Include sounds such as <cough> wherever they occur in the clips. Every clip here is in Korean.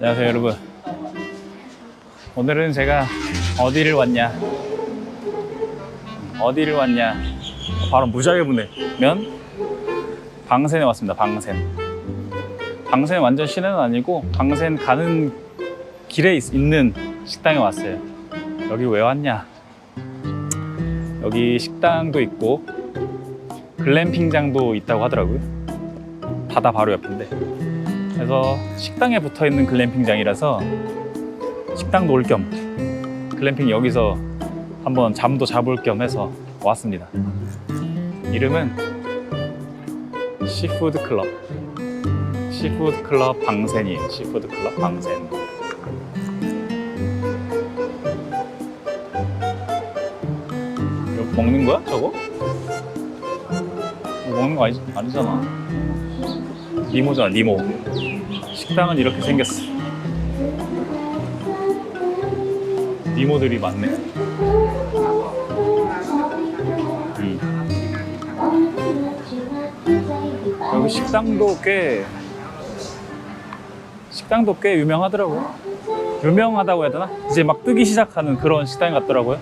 안녕하세요 여러분. 오늘은 제가 어디를 왔냐? 어디를 왔냐? 바로 무지하게 보내면 방센에 왔습니다 방센. 방센 완전 시내는 아니고 방센 가는 길에 있, 있는 식당에 왔어요. 여기 왜 왔냐? 여기 식당도 있고 글램핑장도 있다고 하더라고요 바다 바로 옆인데 그래서 식당에 붙어 있는 글램핑장이라서 식당도 올 겸 글램핑 여기서 한번 잠도 자볼 겸 해서 왔습니다. 이름은 시푸드 클럽. 시푸드 클럽 방센이에요. 시푸드 클럽 방센. 이거 먹는 거야? 저거? 먹는 거 아니, 아니잖아. 니모잖아, 니모. 식당은 이렇게 생겼어. 니모들이 많네. 음. 여기 식당도 꽤 식당도 꽤 유명하더라고요. 유명하다고 해야 되나? 이제 막 뜨기 시작하는 그런 식당 같더라고요.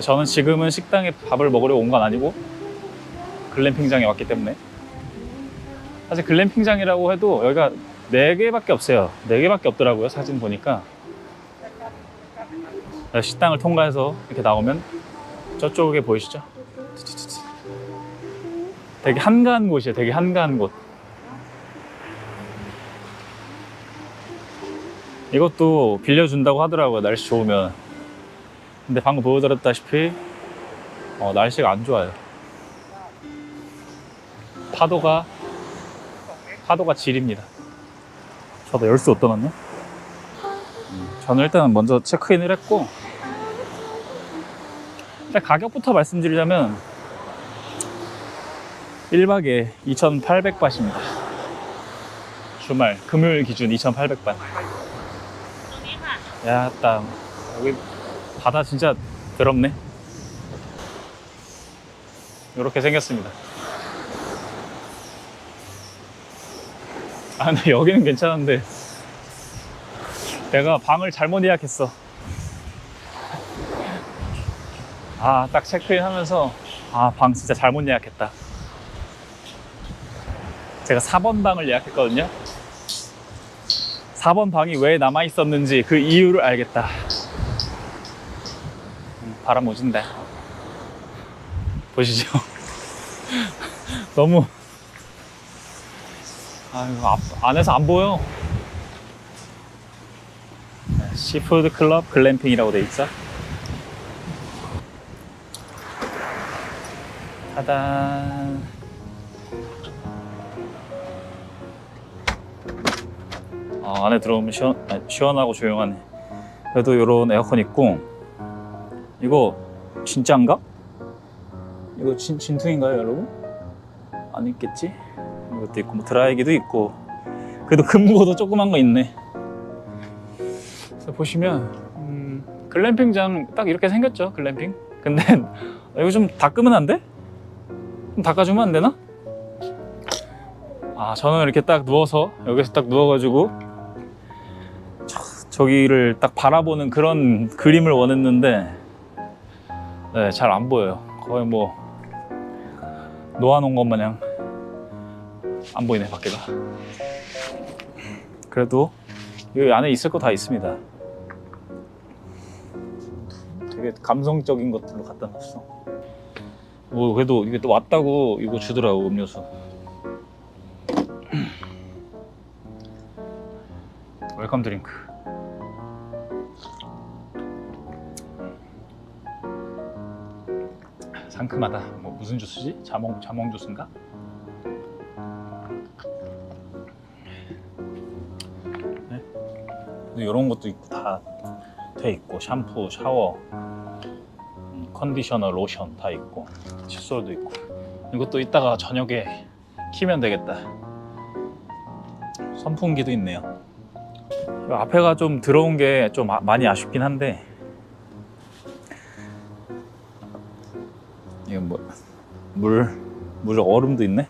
저는 지금은 식당에 밥을 먹으러 온건 아니고 글램핑장에 왔기 때문에 사실 글램핑장이라고 해도 여기가 네 개밖에 없어요. 네 개밖에 없더라고요. 사진 보니까 식당을 통과해서 이렇게 나오면 저쪽에 보이시죠? 되게 한가한 곳이에요. 되게 한가한 곳. 이것도 빌려준다고 하더라고요. 날씨 좋으면. 근데 방금 보여드렸다시피 어, 날씨가 안 좋아요. 파도가 파도가 질입니다. 저도 열수 어떠났냐? 저는 일단 먼저 체크인을 했고 일단 가격부터 말씀드리자면 1박에 2,800바트입니다. 주말 금요일 기준 2,800바. 야, 딱 여기 바다 진짜 더럽네. 이렇게 생겼습니다. 아, 근데 여기는 괜찮은데 내가 방을 잘못 예약했어. 아, 딱 체크인 하면서, 아, 방 진짜 잘못 예약했다. 제가 4번 방을 예약했거든요. 4번 방이 왜 남아 있었는지 그 이유를 알겠다. 음, 바람 오진다. 보시죠. <laughs> 너무, 아유, 앞, 안에서 안 보여. 시푸드 클럽 글램핑이라고 돼 있어. 짜잔. 아, 안에 들어오면 시원, 아니, 시원하고 조용하네. 그래도 이런 에어컨 있고, 이거 진짜인가? 이거 진, 진퉁인가요, 여러분? 안 있겠지? 이것도 있고, 뭐 드라이기도 있고, 그래도 금고도 조그만 거 있네. 그래서 보시면 음, 글램핑장 딱 이렇게 생겼죠 글램핑 근데 <laughs> 이거 좀 닦으면 안 돼? 좀 닦아주면 안 되나? 아 저는 이렇게 딱 누워서 여기서 딱 누워가지고 저, 저기를 딱 바라보는 그런 그림을 원했는데 네, 잘 안 보여요 거의 뭐 놓아놓은 것 마냥 안 보이네 밖에가 그래도 이 안에 있을 거 다 있습니다 되게 감성적인 것들로 갖다 놨어. 뭐 그래도 이게 또 왔다고 이거 주더라고 음료수. <clears throat> 웰컴 드링크. 상큼하다. 뭐 무슨 주스지? 자몽 자몽 주스인가? 이런 것도 있고 다 돼 있고 샴푸, 샤워, 음, 컨디셔너, 로션 다 있고 칫솔도 있고 이것도 이따가 저녁에 키면 되겠다. 선풍기도 있네요. 이 앞에가 좀 들어온 게 좀 많이 아쉽긴 한데 이건 뭐 물, 물 얼음도 있네.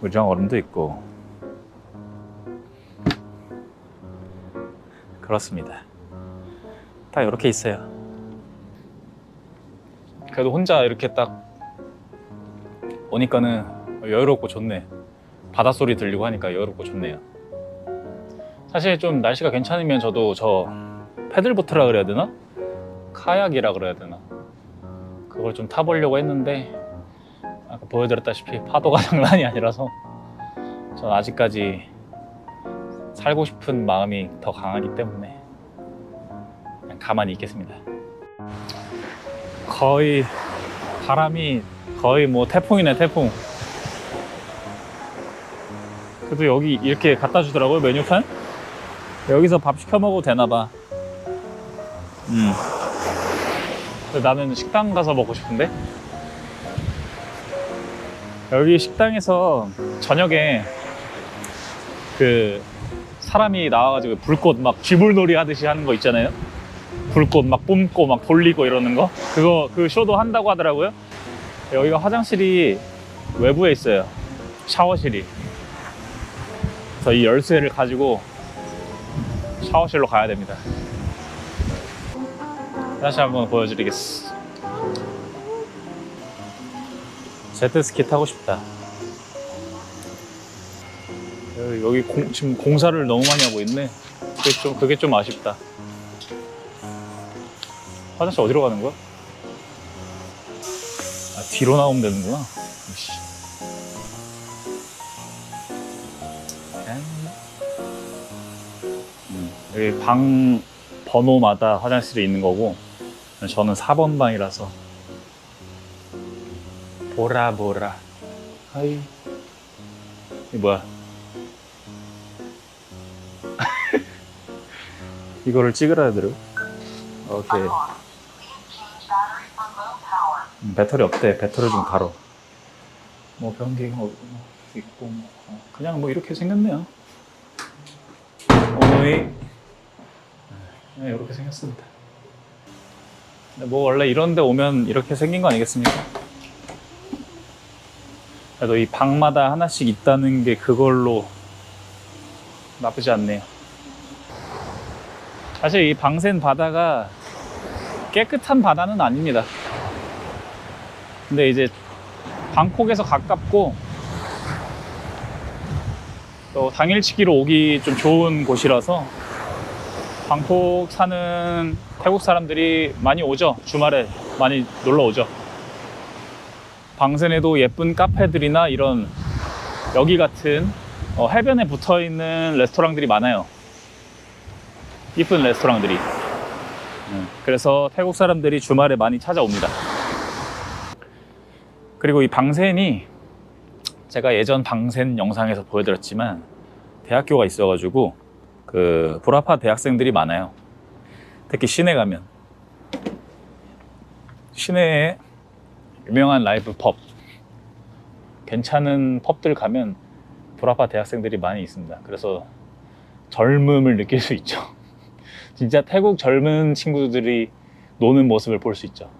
물장 얼음도 있고 그렇습니다. 딱 이렇게 있어요. 그래도 혼자 이렇게 딱 오니까는 여유롭고 좋네. 바닷소리 들리고 하니까 여유롭고 좋네요. 사실 좀 날씨가 괜찮으면 저도 저 패들보트라 그래야 되나? 카약이라 그래야 되나? 그걸 좀 타보려고 했는데 아까 보여드렸다시피 파도가 <laughs> 장난이 아니라서 전 아직까지 살고 싶은 마음이 더 강하기 때문에 그냥 가만히 있겠습니다. 거의 바람이 거의 뭐 태풍이네 태풍. 그래도 여기 이렇게 갖다 주더라고요 메뉴판. 여기서 밥 시켜 먹어도 되나 봐. 음. 나는 식당 가서 먹고 싶은데. 여기 식당에서 저녁에 그 사람이 나와가지고 불꽃 막 쥐불놀이 하듯이 하는 거 있잖아요. 불꽃 막 뿜고 막 돌리고 이러는 거. 그거 그 쇼도 한다고 하더라고요. 여기가 화장실이 외부에 있어요. 샤워실이. 그래서 이 열쇠를 가지고 샤워실로 가야 됩니다. 다시 한번 보여드리겠어. 제트스키 타고 싶다. 여기, 공- 지금 공사를 너무 많이 하고 있네. 그게 좀, 그게 좀 아쉽다. 화장실 어디로 가는 거야? 아, 뒤로 나오면 되는구나. 이씨. 음, 여기 방 번호마다 화장실이 있는 거고, 저는 4번 방이라서. 보라, 보라. 하이. 이 뭐야? 이거를 찍으라 하더라고. 오케이. 음, 배터리 없대. 배터리 좀 갈어. 뭐 변기가 어- 있고 뭐. 어, 그냥 뭐 이렇게 생겼네요. 어이. 네, 이렇게 생겼습니다. 뭐 원래 이런 데 오면 이렇게 생긴 거 아니겠습니까? 그래도 이 방마다 하나씩 있다는 게 그걸로 나쁘지 않네요. 사실 이 방센 바다가 깨끗한 바다는 아닙니다. 근데 이제 방콕에서 가깝고 또 당일치기로 오기 좀 좋은 곳이라서 방콕 사는 태국 사람들이 많이 오죠. 주말에 많이 놀러 오죠. 방센에도 예쁜 카페들이나 이런 여기 같은 어, 해변에 붙어 있는 레스토랑들이 많아요. 이쁜 레스토랑들이. 음, 그래서 태국 사람들이 주말에 많이 찾아옵니다. 그리고 이 방센이 제가 예전 방센 영상에서 보여드렸지만 대학교가 있어가지고 그 보라파 대학생들이 많아요. 특히 시내 가면 시내에 유명한 라이브 펍 괜찮은 펍들 가면 보라파 대학생들이 많이 있습니다. 그래서 젊음을 느낄 수 있죠. 진짜 태국 젊은 친구들이 노는 모습을 볼 수 있죠.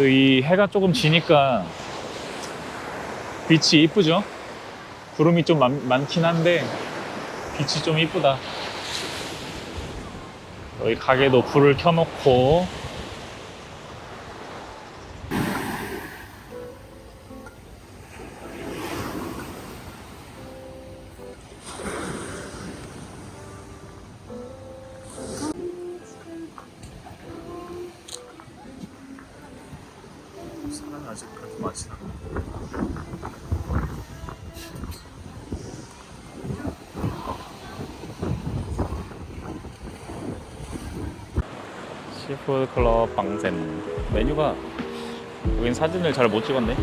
이 해가 조금 지니까 빛이 이쁘죠? 구름이 좀 많, 많긴 한데 빛이 좀 이쁘다. 여기 가게도 불을 켜놓고 사람이 아직 그렇게 많지 않아. 시푸드 클럽 방센 메뉴가 여긴 사진을 잘 못 찍었네.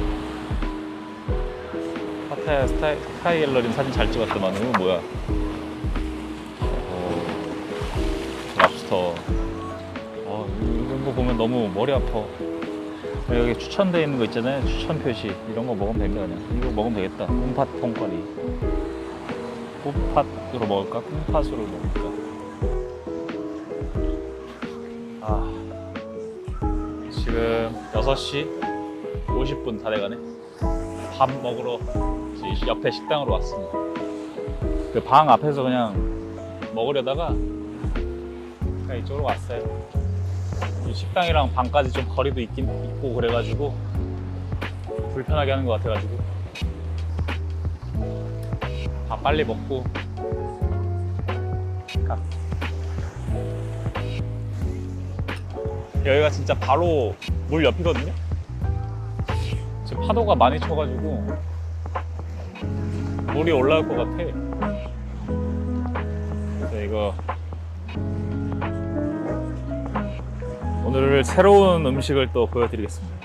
파타야 스타이, 스카이 갤러리 사진 잘 찍었더만. 이거 뭐야. 어, 랍스터. 어, 이런 거 보면 너무 머리 아파. 여기 추천되어 있는 거 있잖아요. 추천 표시. 이런 거 먹으면 됩니다 그냥 이거 먹으면 되겠다. 꿈팥 통커리. 꿈팥으로 먹을까? 꿈팥으로 먹을까? 아, 지금 6시 50분 다 돼가네. 밥 먹으러 이 옆에 식당으로 왔습니다. 그 방 앞에서 그냥 먹으려다가 그냥 이쪽으로 왔어요. 이 식당이랑 방까지 좀 거리도 있긴 있고 그래가지고 불편하게 하는 것 같아가지고 밥 빨리 먹고 여기가 진짜 바로 물 옆이거든요. 지금 파도가 많이 쳐가지고 물이 올라올 것 같아. 그래서 이거 오늘 새로운 음식을 또 보여드리겠습니다.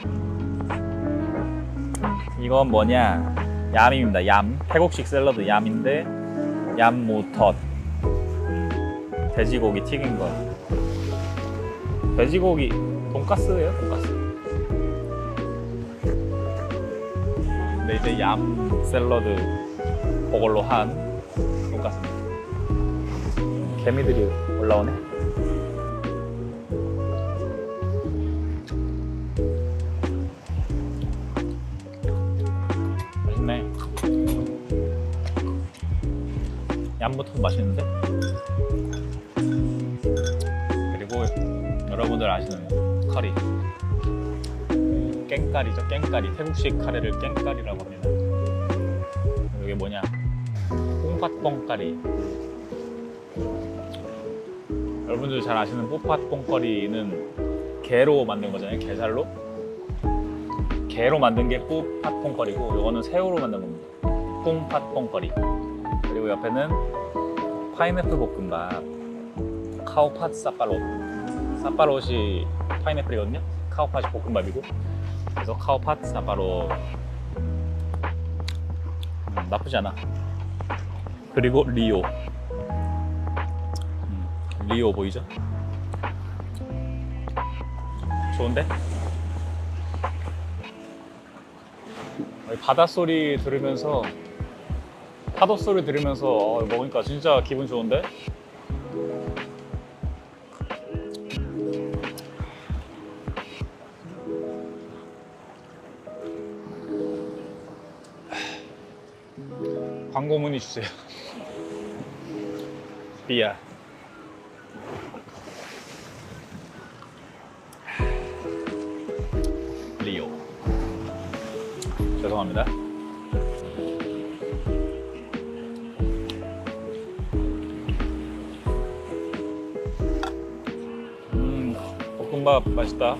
이건 뭐냐? 얌입니다. 얌. 태국식 샐러드 얌인데 얌모텄. 돼지고기 튀긴 거. 돼지고기 돈가스예요? 돈가스. 근데 이제 얌 샐러드 그걸로 한 돈가스입니다. 개미들이 올라오네. 맛있네. 얌부터 맛있는데? 여러분들 아시는 커리. 깽까리죠, 깽까리. 태국식 카레를 깽까리라고 합니다. 이게 뭐냐? 뽕팥뽕까리. 여러분들 잘 아시는 뽀팥뽕거리는 게로 만든 거잖아요. 게살로. 게로 만든 게 뽀팥뽕거리고 이거는 새우로 만든 겁니다. 뽕팥뽕거리. 그리고 옆에는 파인애플 볶음밥. 카오팟 사파롯. 사파롯이 파인애플이거든요. 카오팟이 볶음밥이고. 그래서 카오팟 사파롯. 음, 나쁘지 않아. 그리고 리오. 음, 리오 보이죠? 좋은데? 여기 바닷소리 들으면서 파도 소리 들으면서 어, 먹으니까 진짜 기분 좋은데? 광고 문의 주세요. 비야. 리오. 죄송합니다. 음, 볶음밥 맛있다.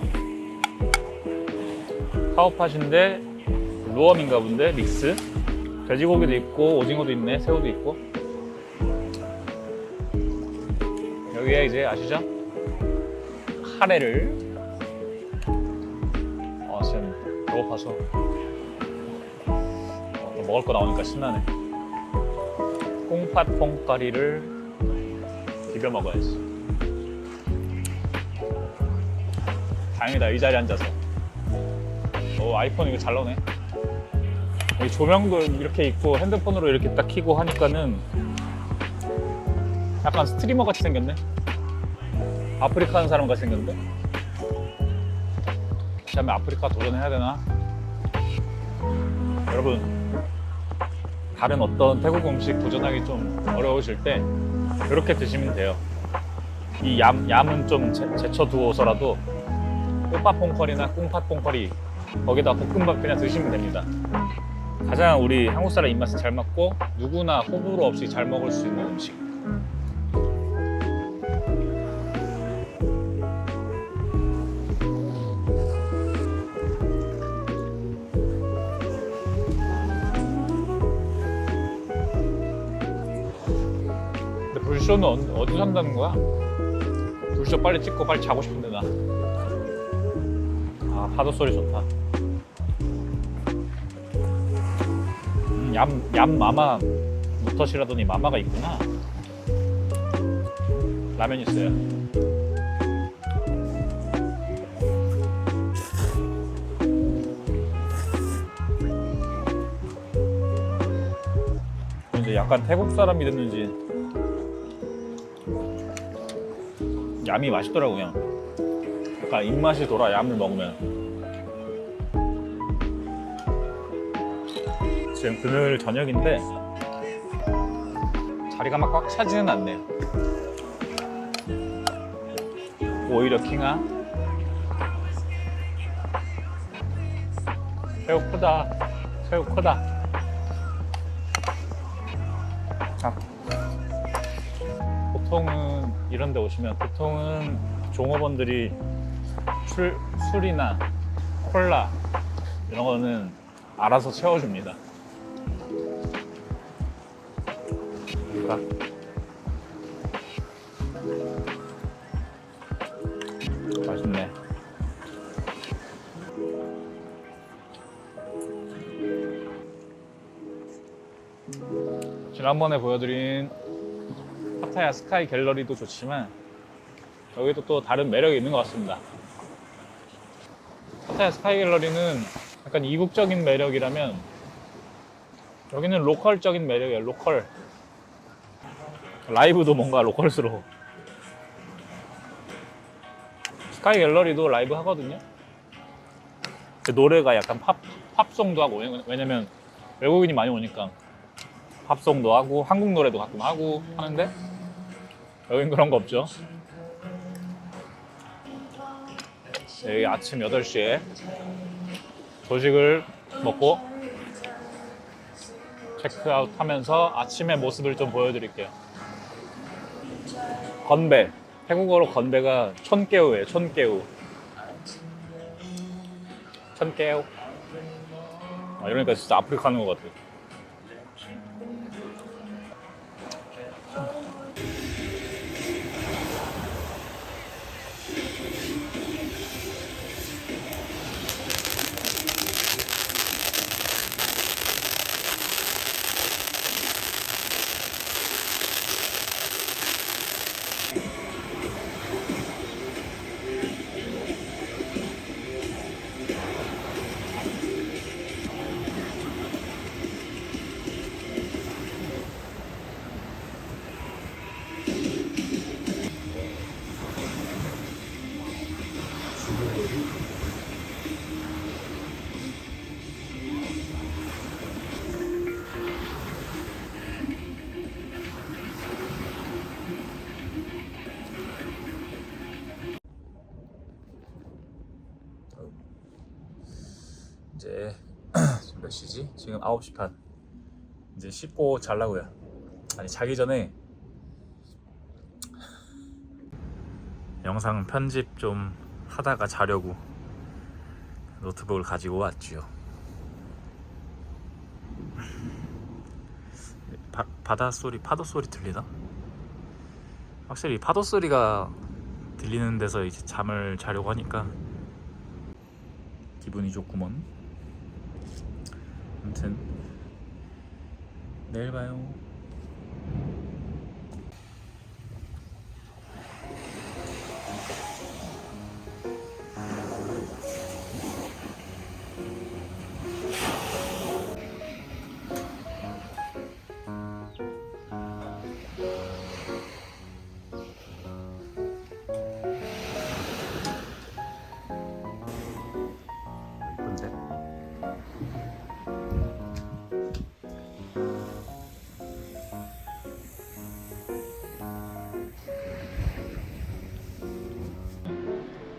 카오팟인데 루어민가 본데 믹스. 돼지고기도 있고 오징어도 있네, 새우도 있고. 여기에 이제 아시죠? 카레를 아 지금 배고파서 어, 또 먹을 거 나오니까 신나네. 꽁팥 뽕가리를 비벼 먹어야지. 다행이다 이 자리에 앉아서. 오 아이폰 이거 잘 나오네. 조명도 이렇게 있고 핸드폰으로 이렇게 딱 켜고 하니까는 약간 스트리머 같이 생겼네. 아프리카 하는 사람 같이 생겼는데? 다음에 아프리카 도전해야 되나? 여러분, 다른 어떤 태국 음식 도전하기 좀 어려우실 때 이렇게 드시면 돼요. 이 얌, 얌은 좀 제, 제쳐두어서라도 꼬파퐁커리나 꽁팥퐁커리 거기다 볶음밥 그냥 드시면 됩니다. 가장 우리 한국 사람 입맛에 잘 맞고 누구나 호불호 없이 잘 먹을 수 있는 음식. 근데 불쇼는 어- 어디 산다는 거야? 불쇼 빨리 찍고 빨리 자고 싶은데 나. 아 파도 소리 좋다. 얌, 얌 마마 무터시라더니 마마가 있구나. 라면 있어요. 이제 약간 태국 사람이 됐는지 얌이 맛있더라고 그냥 약간 입맛이 돌아 얌을 먹으면 지금 금요일 저녁인데 자리가 막 꽉 차지는 않네요. 오히려 킹아. 새우 크다. 새우 크다. 자, 보통은 이런 데 오시면 보통은 종업원들이 술, 술이나 콜라 이런 거는 알아서 채워줍니다. 볼까? 맛있네. 지난번에 보여드린 파타야 스카이 갤러리도 좋지만 여기도 또 다른 매력이 있는 것 같습니다. 파타야 스카이 갤러리는 약간 이국적인 매력이라면 여기는 로컬적인 매력이에요. 로컬. 라이브도 뭔가 로컬스러워. 스카이 갤러리도 라이브 하거든요. 노래가 약간 팝, 팝송도 하고 왜냐- 왜냐면 외국인이 많이 오니까 팝송도 하고 한국 노래도 가끔 하고 하는데 여긴 그런 거 없죠. 여기 아침 8시에 조식을 먹고 체크아웃 하면서 아침의 모습을 좀 보여드릴게요. 건배. 태국어로 건배가 촌깨우예요. 촌깨우. 촌깨우. 아, 이러니까 진짜 아프리카 하는 것 같아 지금 몇 시지? 지금 9시 반. 이제 씻고 자려고요. 아니 자기 전에 영상 편집 좀 하다가 자려고 노트북을 가지고 왔지요. 바, 바다 소리, 파도 소리 들리나? 확실히 파도 소리가 들리는 데서 이제 잠을 자려고 하니까 기분이 좋구먼. 아무튼 내일 봐요.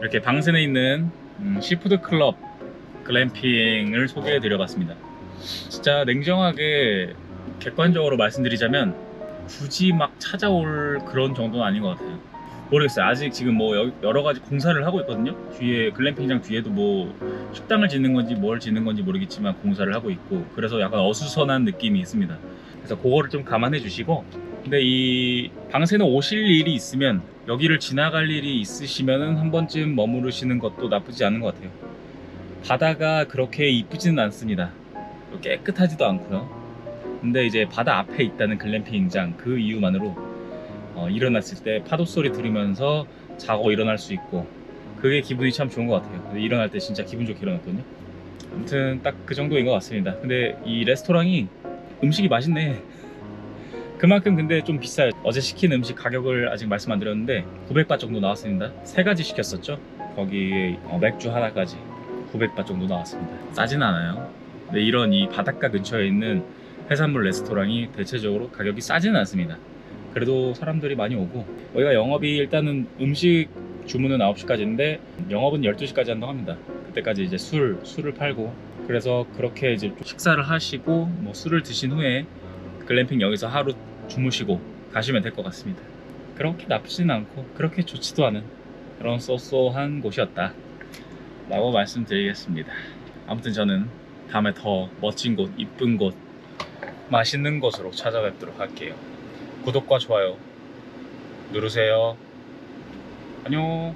이렇게 방산에 있는 음, 시푸드 클럽 글램핑을 소개해 드려봤습니다. 진짜 냉정하게 객관적으로 말씀드리자면 굳이 막 찾아올 그런 정도는 아닌 것 같아요. 모르겠어요. 아직 지금 뭐 여- 여러 가지 공사를 하고 있거든요. 뒤에 글램핑장 뒤에도 뭐 식당을 짓는 건지 뭘 짓는 건지 모르겠지만 공사를 하고 있고 그래서 약간 어수선한 느낌이 있습니다. 그래서 그거를 좀 감안해 주시고 근데 이 방새는 오실 일이 있으면 여기를 지나갈 일이 있으시면은 한 번쯤 머무르시는 것도 나쁘지 않은 것 같아요. 바다가 그렇게 이쁘지는 않습니다. 깨끗하지도 않고요. 근데 이제 바다 앞에 있다는 글램핑장 그 이유만으로 어, 일어났을 때 파도 소리 들으면서 자고 일어날 수 있고 그게 기분이 참 좋은 것 같아요. 일어날 때 진짜 기분 좋게 일어났거든요. 아무튼 딱 그 정도인 것 같습니다. 근데 이 레스토랑이 음식이 맛있네. 그만큼 근데 좀 비싸요. 어제 시킨 음식 가격을 아직 말씀 안 드렸는데 900바 정도 나왔습니다. 세 가지 시켰었죠. 거기에 어, 맥주 하나까지 900바 정도 나왔습니다. 싸진 않아요. 근데 이런 이 바닷가 근처에 있는 해산물 레스토랑이 대체적으로 가격이 싸진 않습니다. 그래도 사람들이 많이 오고 여기가 영업이 일단은 음식 주문은 9시까지인데 영업은 12시까지 한다고 합니다. 그때까지 이제 술, 술을 팔고 그래서 그렇게 이제 좀 식사를 하시고 뭐 술을 드신 후에 글램핑 여기서 하루 주무시고 가시면 될 것 같습니다. 그렇게 나쁘진 않고 그렇게 좋지도 않은 그런 쏘쏘한 곳이었다 라고 말씀드리겠습니다. 아무튼 저는 다음에 더 멋진 곳, 이쁜 곳, 맛있는 곳으로 찾아뵙도록 할게요. 구독과 좋아요 누르세요. 안녕.